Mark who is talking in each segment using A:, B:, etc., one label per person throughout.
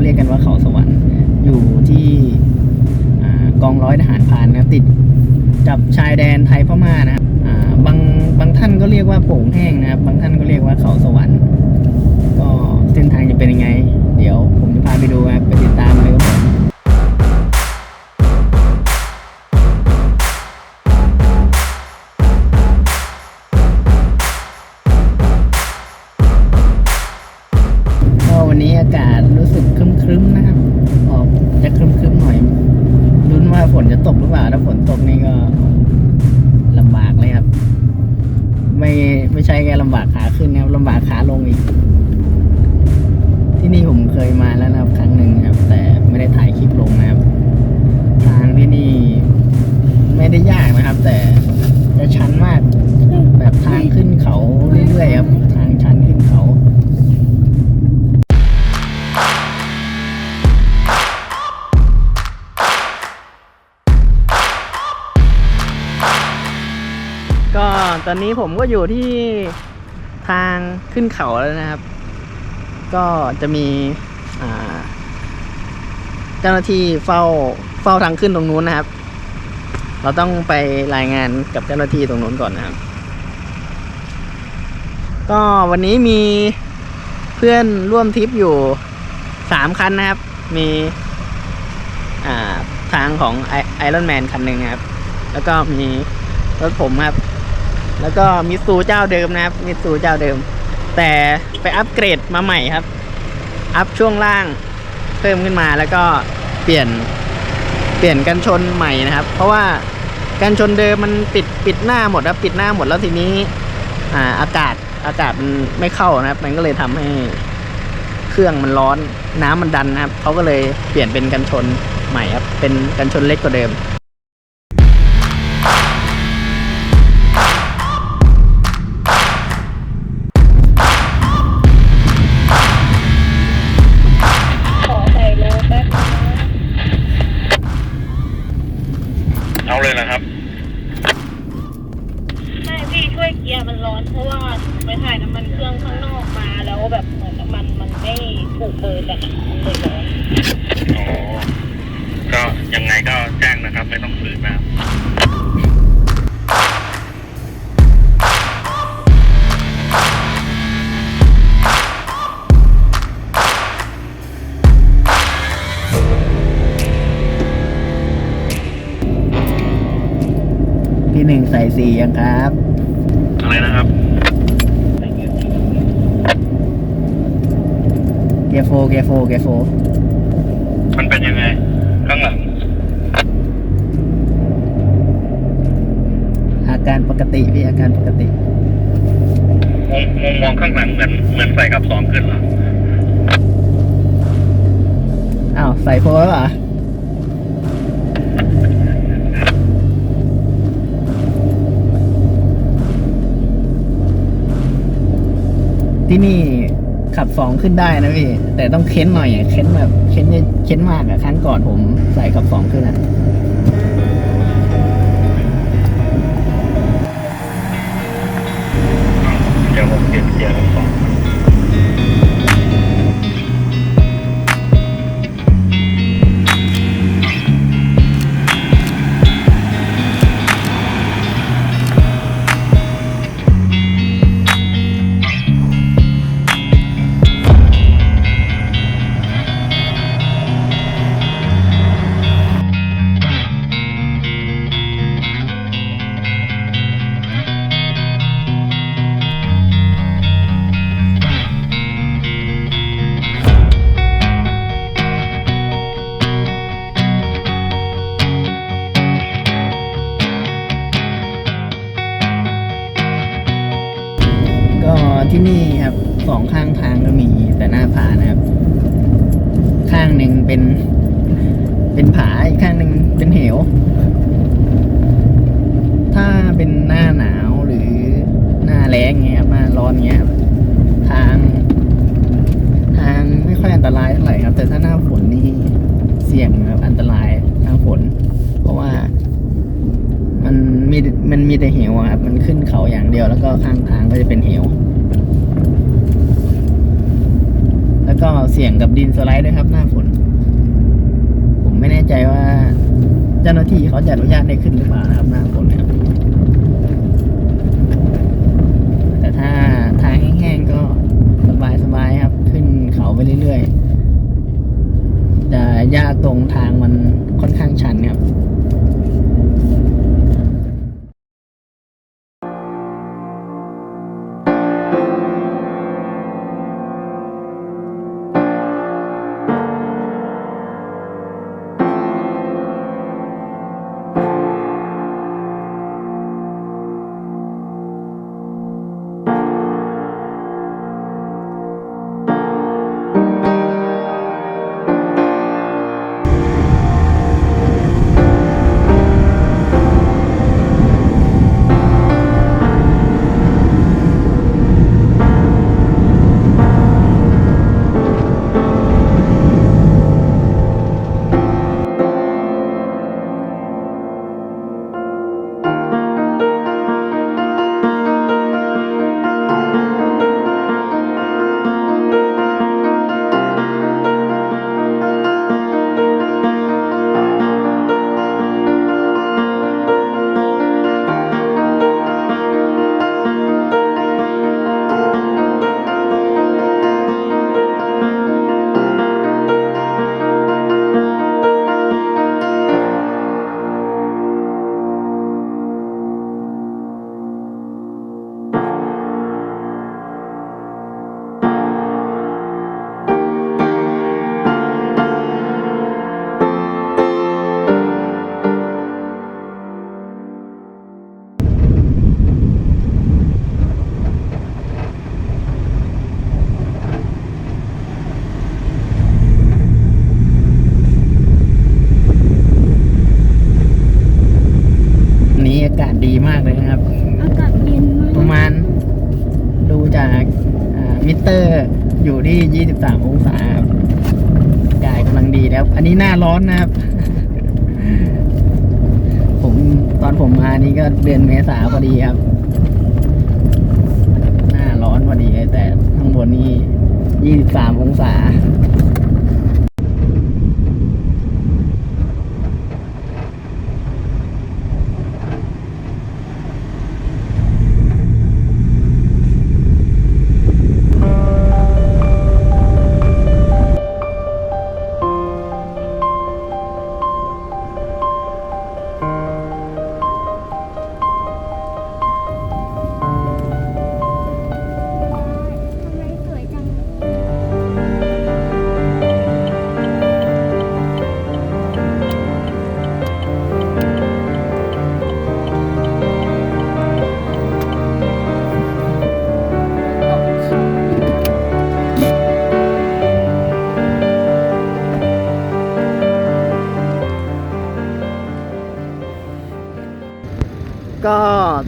A: เขาเรียกกันว่าเขาสวรรค์อยู่ที่กองร้อยทหารพานนะครับติดกับชายแดนไทยพม่านะครับบางบางท่านก็เรียกว่าโป่งแห้งนะครับ บางท่านก็เรียกว่าเขาสวรรค์ ก็เส้นทางจะเป็นยังไง เดี๋ยวผมจะพาไปดูครับไปติดตามเลยครับ ตอนนี้ผมก็อยู่ที่ทางขึ้นเขาแล้วนะครับ ก็จะมีเจ้าหน้าที่เฝ้าเฝ้าทางขึ้นตรงนู้นนะครับ เราต้องไปรายงานกับเจ้าหน้าที่ตรงนู้นก่อนนะครับ ก็วันนี้มีเพื่อนร่วมทริปอยู่สามคันนะครับ มีทางของไอรอนแมนคันหนึ่งครับ แล้วก็มีรถผมครับ แล้วก็มิตซูเจ้าเดิมนะครับมิตซูเจ้าเดิม แต่ไปอัปเกรดมาใหม่ครับ อัพช่วงล่างเพิ่มขึ้นมาแล้วก็เปลี่ยนเปลี่ยนกันชนใหม่นะครับ เพราะว่ากันชนเดิมมันปิดปิดหน้าหมดครับปิดหน้าหมดแล้วทีนี้อ่าอากาศอากาศมันไม่เข้านะครับ มันก็เลยทำให้เครื่องมันร้อนน้ำมันดันนะครับเขาก็เลยเปลี่ยนเป็นกันชนใหม่ครับเป็นกันชนเล็กกว่าเดิม
B: ยั
C: ง
B: ครับ อะไรนะครับ
A: เกียร์โฟร์เกียร์โฟร์เกียร์โฟร์
B: มันเป็นยังไง ข้างหลัง
A: อาการปกติพี่อาการปกติ
B: มองมองมองข้างหลังเหมือนเหมือนใส่กับสองขึ้นเหรอ
A: อ้าวใส่โฟร์แล้วเหรอ ที่นี่ขับสองขึ้นได้นะพี่ แต่ต้องเค้นหน่อยอะเค้นแบบเค้นเค้นมากอะครั้งก่อนผมใส่ขับสองขึ้นอะ
B: เดี๋ยวผมเปลี่ยนเกียร์ขับสอง
A: เป็นเหว ถ้าเป็นหน้าหนาวหรือหน้าแล้งเงี้ยครับหน้าร้อนเงี้ย ทาง ทางไม่ค่อยอันตรายเท่าไหร่ครับ แต่ถ้าหน้าฝนนี่เสี่ยงครับอันตรายทางฝน เพราะว่า มันมีมันมีแต่เหวครับมันขึ้นเขาอย่างเดียวแล้วก็ข้างทางก็จะเป็นเหวแล้วก็เสี่ยงกับดินสไลด์ด้วยครับ หน้าฝน ผมไม่แน่ใจว่า เจ้าหน้าที่เขาจะอนุญาตให้ขึ้นหรือเปล่านะครับหน้าฝนนะครับแต่ถ้าทางแห้งๆก็สบายๆครับ ขึ้นเขาไปเรื่อยๆแต่หญ้าตรงทางมันค่อนข้างชันครับ ดีมากเลยนะครับ
D: อากาศเย็นมา
A: ประ
D: ก
A: มาณดูจากอ่ามิเตอร์อยู่ที่ 23 องศาครับอากาศกำลังดีแล้ว อันนี้หน้าร้อนนะครับ ผมตอนผมมานี่ก็เดือนเมษาพอดีครับ หน้าร้อนพอดีเลยแต่ข้างบนนี่ 23 องศา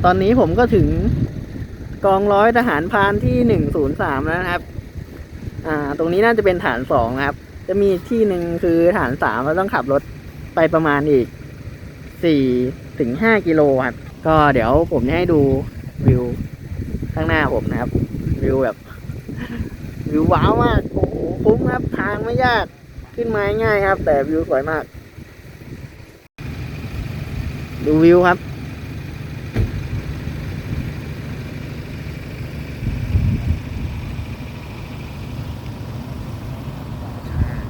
A: ตอนนี้ผมก็ถึงกองร้อยทหารพานที่หนึ่งศูนย์สามแล้วนะครับ อ่า ตรงนี้น่าจะเป็นฐานสองครับ จะมีที่หนึ่งคือฐานสามเราต้องขับรถไปประมาณอีกสี่ถึงห้ากิโลครับ ก็เดี๋ยวผมจะให้ดูวิวข้างหน้าผมนะครับ วิวแบบวิวว้าวมากโอ้โหคุ้มครับทางไม่ยากขึ้นมาง่ายครับ แต่วิวสวยมาก ดูวิวครับ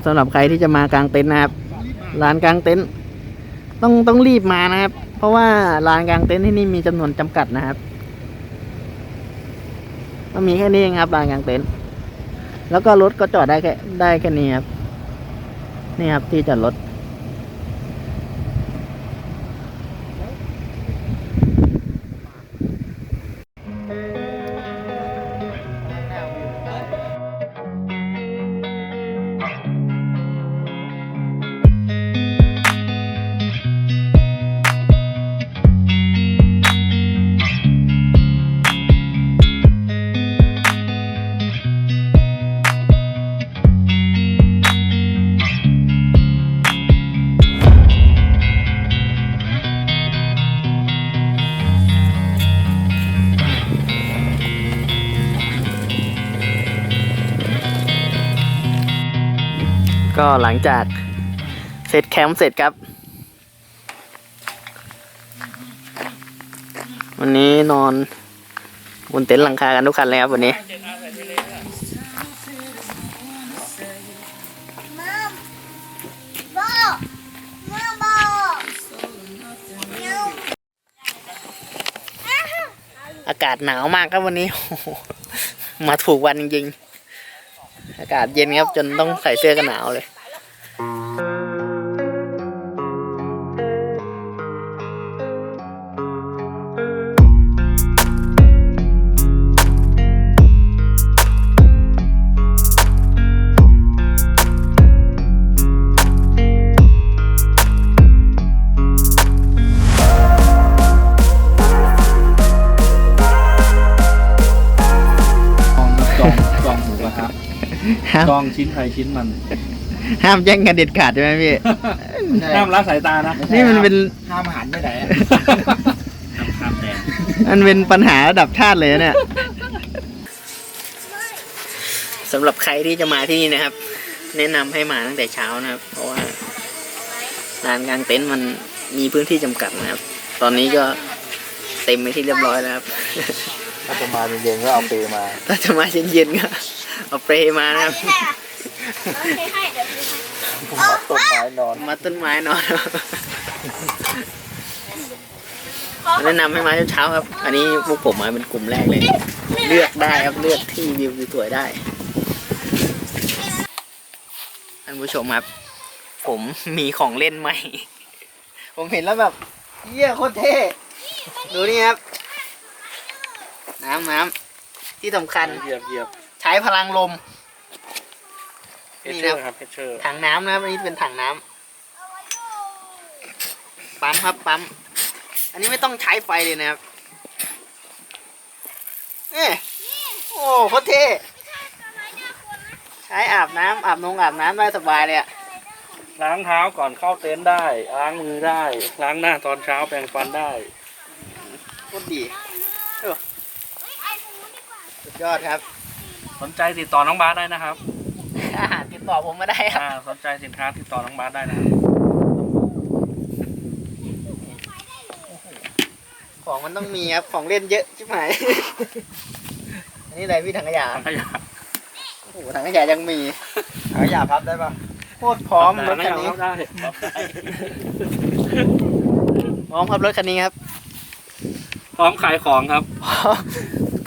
A: สำหรับใครที่จะมากางเต็นท์นะครับลานกางเต็นท์ต้องต้องรีบมานะครับ เพราะว่าลานกางเต็นท์ที่นี่มีจำนวนจำกัดนะครับก็มีแค่นี้เองครับลานกางเต็นท์แล้วก็รถก็จอดได้แค่ได้แค่นี้ครับ นี่ครับที่จอดรถ ก็หลังจากเสร็จแคมป์เสร็จครับ วันนี้นอนบนเต็นท์หลังคากันทุกคันเลยครับวันนี้ อากาศหนาวมากครับวันนี้ มาถูกวันจริงๆ อากาศเย็นครับจนต้องใส่เสื้อกันหนาวเลย ห้าม
E: จองชิ้นใครชิ้นมัน
A: ห้ามแย่งกันเด็ดขาดใช่ไหมพี่
E: ห้ามละสายตานะ
A: นี่มันเป็น
E: ห้ามหันไปไหนห้ามแดง
A: มันเป็นปัญหาระดับชาติเลยนะเนี่ยสำหรับใครที่จะมาที่นี่นะครับ แนะนำให้มาตั้งแต่เช้านะครับ เพราะว่าลานกลางเต็นท์มันมีพื้นที่จำกัดนะครับ ตอนนี้ก็เต็มไปที่เรียบร้อยแล้วครับ
E: ถ้าจะมาเย็นๆก็เอาเปมา
A: ถ้าจะมาเย็นๆก็ เอาเปรย์มานะครับ
E: มัดต้นไม้นอน
A: มาต้นไม้นอนแนะนำให้มาเช้าๆครับ อันนี้พวกผมมาเป็นกลุ่มแรกเลย เลือกได้ครับเลือกที่วิวสวยๆได้ท่านผู้ชมครับ ผมมีของเล่นใหม่ ผมเห็นแล้วแบบเยี่ยโคตรเท่ดูนี่ครับ น้ำน้ำที่สำคัญ
E: เหยียบเหยียบ
A: ใช้พลังลม
E: เพชเชอร์ครับเพชเชอร์
A: ถังน้ำนะครับอันนี้เป็นถังน้ำปั๊มครับปั๊มอันนี้ไม่ต้องใช้ไฟเลยนะครับเอ๊ะโอ้โคตรเท่ใช้อาบน้ำอาบนงอาบน้ำได้สบายเลยอะ
E: ล้างเท้าก่อนเข้าเต็นท์ได้ ล้างมือได้ ล้างหน้าตอนเช้าแปรงฟันได้
A: โคตรดีเออสุดยอดครับ
E: สนใจติดต่อน้องบาสได้นะครับ
A: อาหารติดต่อผมมาได้ครับ
E: อ่าสนใจสินค้าติดต่อน้องบาสได้นะครับ
A: ของมันต้องมีครับ ของเล่นเยอะชิบหาย อันนี้อะไรพี่ถังขยะ
E: ถังขยะ
A: โอ้โหถังขยะยังมี
E: ถังขยะพับได้ปะ
A: โคตรพร้อมรถคันนี้
E: ถังขยะพับได้พับได้
A: พร้อมครับรถคันนี้ครับ
E: พร้อมขายของครับ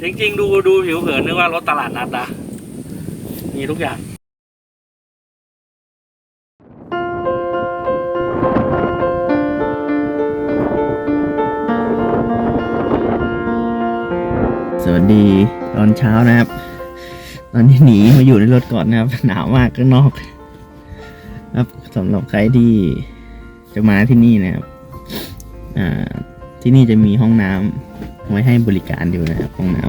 E: จริงๆ ดูดูผิวเผินนึกว่ารถตลาดนัดนะ มีทุกอย่าง
A: สวัสดีตอนเช้านะครับ ตอนนี้หนีมาอยู่ในรถก่อนนะครับ หนาวมากข้างนอก ครับสำหรับใครที่จะมาที่นี่นะครับ อ่าที่นี่จะมีห้องน้ำ ไว้ให้บริการอยู่นะครับห้องน้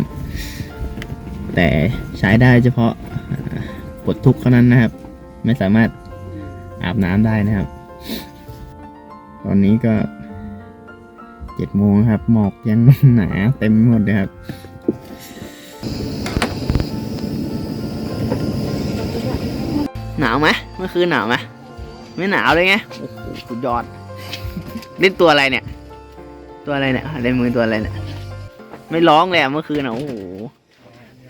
A: ำแต่ใช้ได้เฉพาะปลดทุกข์เท่านั้นนะครับ ไม่สามารถอาบน้ำได้นะครับ ตอนนี้ก็เจ็ดโมงครับ หมอกยังหนาเต็มหมดเลยครับหนาวไหมเมื่อคืนหนาวไหมไม่หนาวเลยไงโอ้โหสุดยอด เล่นตัวอะไรเนี่ย ตัวอะไรเนี่ยเล่นมือตัวอะไรเนี่ย ไม่ร้องเลยอะเมื่อคืนอะโอ้โห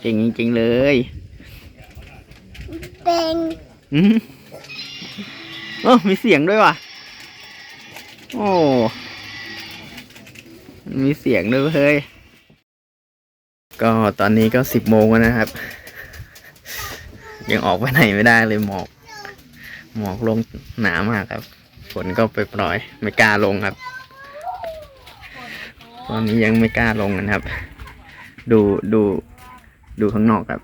A: เก่งจริงๆเลย
D: เป็น
A: อืมโอ้มีเสียงด้วยว่ะ โอ้มันมีเสียงด้วยเฮ้ยก็ตอนนี้ก็สิบโมงแล้วนะครับ ยังออกไปไหนไม่ได้เลยหมอก หมอกลงหนามากครับ ฝนก็ไปปล่อยๆไม่กล้าลงครับ ตอนนี้ยังไม่กล้าลงนะครับ ดูดูดูข้างนอกครับ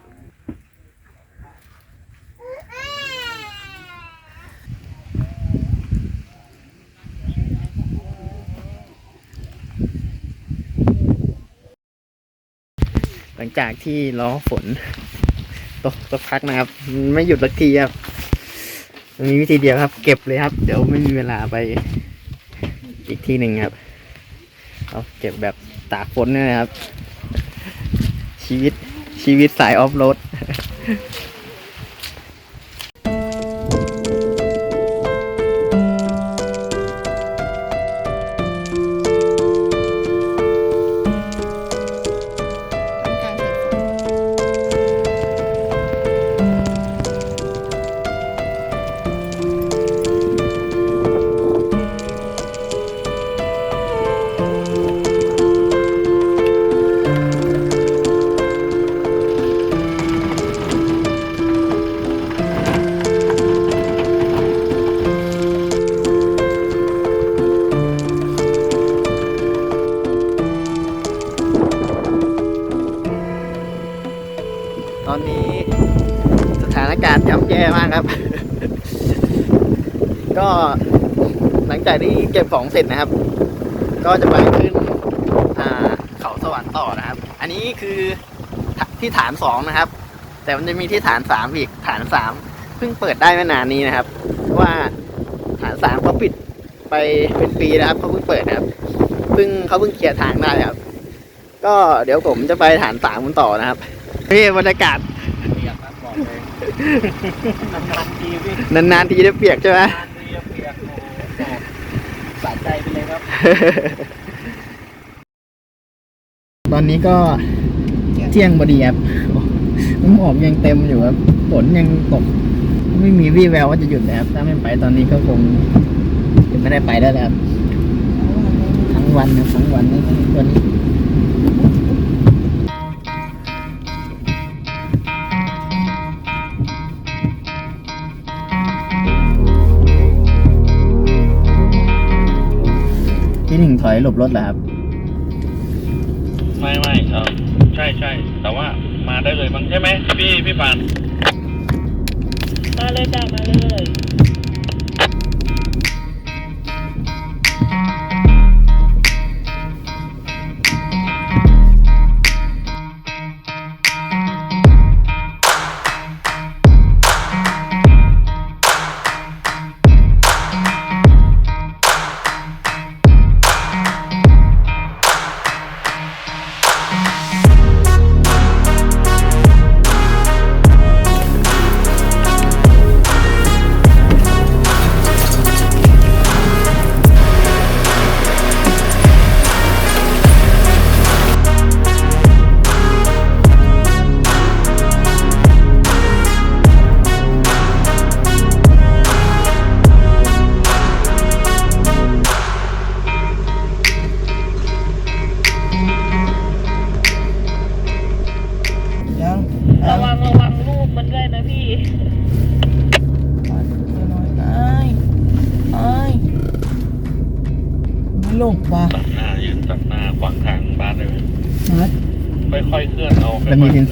A: หลังจากที่รอฝนตกสักพักนะครับ ไม่หยุดสักทีครับมีวิธีเดียวครับ เก็บเลยครับ เดี๋ยวไม่มีเวลาไปอีกที่หนึ่งครับ เอาเก็บแบบตากฝนเนี่ยนะครับ ชีวิตชีวิตสายออฟโรด จากที่เก็บของเสร็จนะครับ ก็จะไปขึ้นอ่าเขาสวรรค์ต่อนะครับ อันนี้คือที่ฐานสองนะครับ แต่มันจะมีที่ฐานสามอีกฐานสามเพิ่งเปิดได้ไม่นานนี้นะครับเพราะว่าฐานสามเขาปิดไปเป็นปีนะครับเขาเพิ่งเปิดนะครับเพิ่งเขาเพิ่งเคลียร์ทางได้ครับ ก็เดี๋ยวผมจะไปฐานสามกันต่อนะครับนี่บรรยากาศ
E: เปียกครับบอกเลยนานๆทีพี่
A: นานๆทีได้เปียกใช่ไหม
E: นานทีเปียกโอ้โหสะใจไปเลยครับ
A: ตอนนี้ก็เที่ยงพอดีครับน้ำหอมยังเต็มอยู่ครับฝนยังตก ไม่มีวี่แววว่าจะหยุดนะครับ ถ้าไม่ไปตอนนี้ก็คงจะไม่ได้ไปได้แล้วครับ ทั้งวันนะทั้งวันนะวันนี้ พี่หนึ่งถอยหลบรถเหรอครับ
B: ไม่ไม่เออใช่ใช่แต่ว่ามาได้เลยมั้งใช่ไหมพี่พี่ปาน
C: มาเลยจ้ามาเลย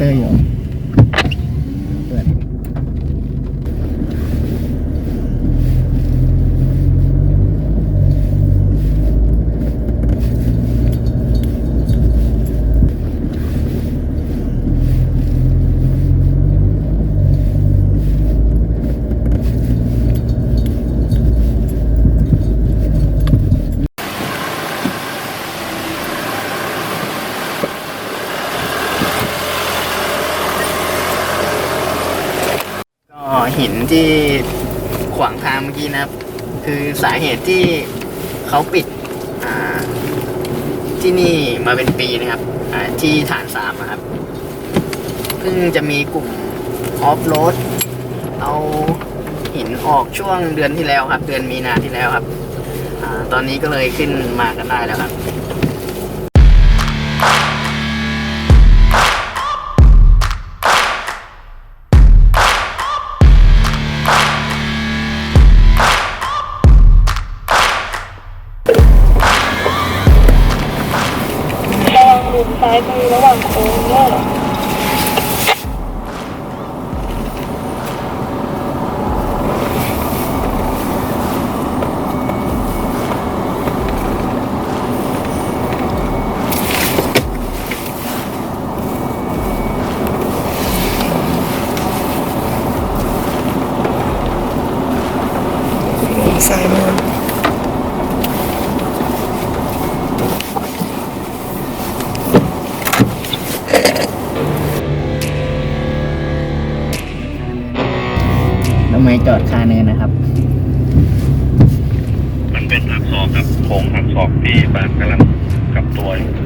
A: แล้วมีเซนเซอร์อยู่เปิด ก็หิน ที่ขวางทางเมื่อกี้นะครับ คือสาเหตุที่เขาปิดที่นี่มาเป็นปีนะครับที่ฐานสามครับเพิ่งจะมีกลุ่มออฟโรดเอาหินออกช่วงเดือนที่แล้วครับ เดือนมีนาที่แล้วครับอตอนนี้ก็เลยขึ้นมากันได้แล้วครับ แล้วไม่จอดคาเนินนะครับ
B: มันเป็นหักศอกครับโค้งหักศอกพี่บานกำลังกลับตัวอยู่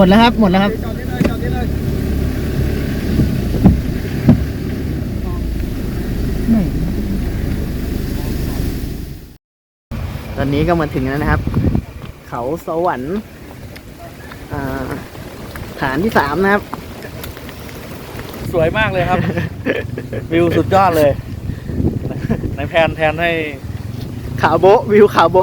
A: มดแล้วครับ หมดแล้วครับ
F: ไหน
A: ตอนนี้ก็มาถึงแล้วนะครับ เขาสวรรค์อ่าฐานที่สามนะครับ
E: สวยมากเลยครับ วิวสุดยอดเลย ในแพนแทนให้
A: ขาวโบะวิวขาวโบ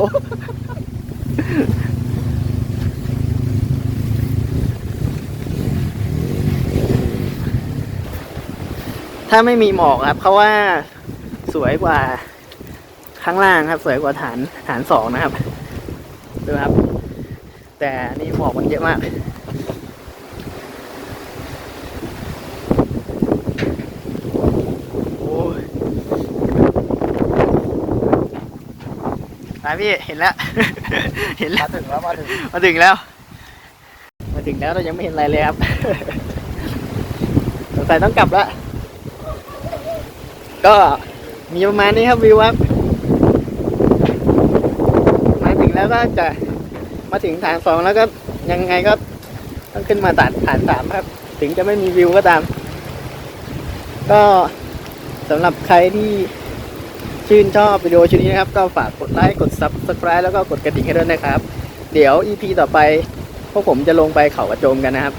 A: ถ้าไม่มีหมอกครับเขาว่าสวยกว่าข้างล่างครับ สวยกว่าฐานฐานสองนะครับดูครับ แต่นี่หมอกมันเยอะมากโอ้ยไปพี่เห็นแล้ว เห็นแล้ว
F: มาถึงแล้ว มาถึง
A: มาถึงแล้ว มาถึงแล้วเรายังไม่เห็นอะไรเลยครับสงสัยต้องกลับแล้ว ก็มีประมาณนี้ครับวิวครับ มาถึงแล้วก็จะมาถึงฐานสองแล้วก็ยังไงก็ต้องขึ้นมาฐานฐานสามครับ ถึงจะไม่มีวิวก็ตาม ก็สำหรับใครที่ชื่นชอบวิดีโอชุดนี้นะครับ ก็ฝากกดไลค์กด subscribe แล้วก็กดกระดิ่งให้ด้วยนะครับ เดี๋ยว EP ต่อไปพวกผมจะลงไปเขากระโจมกันนะครับ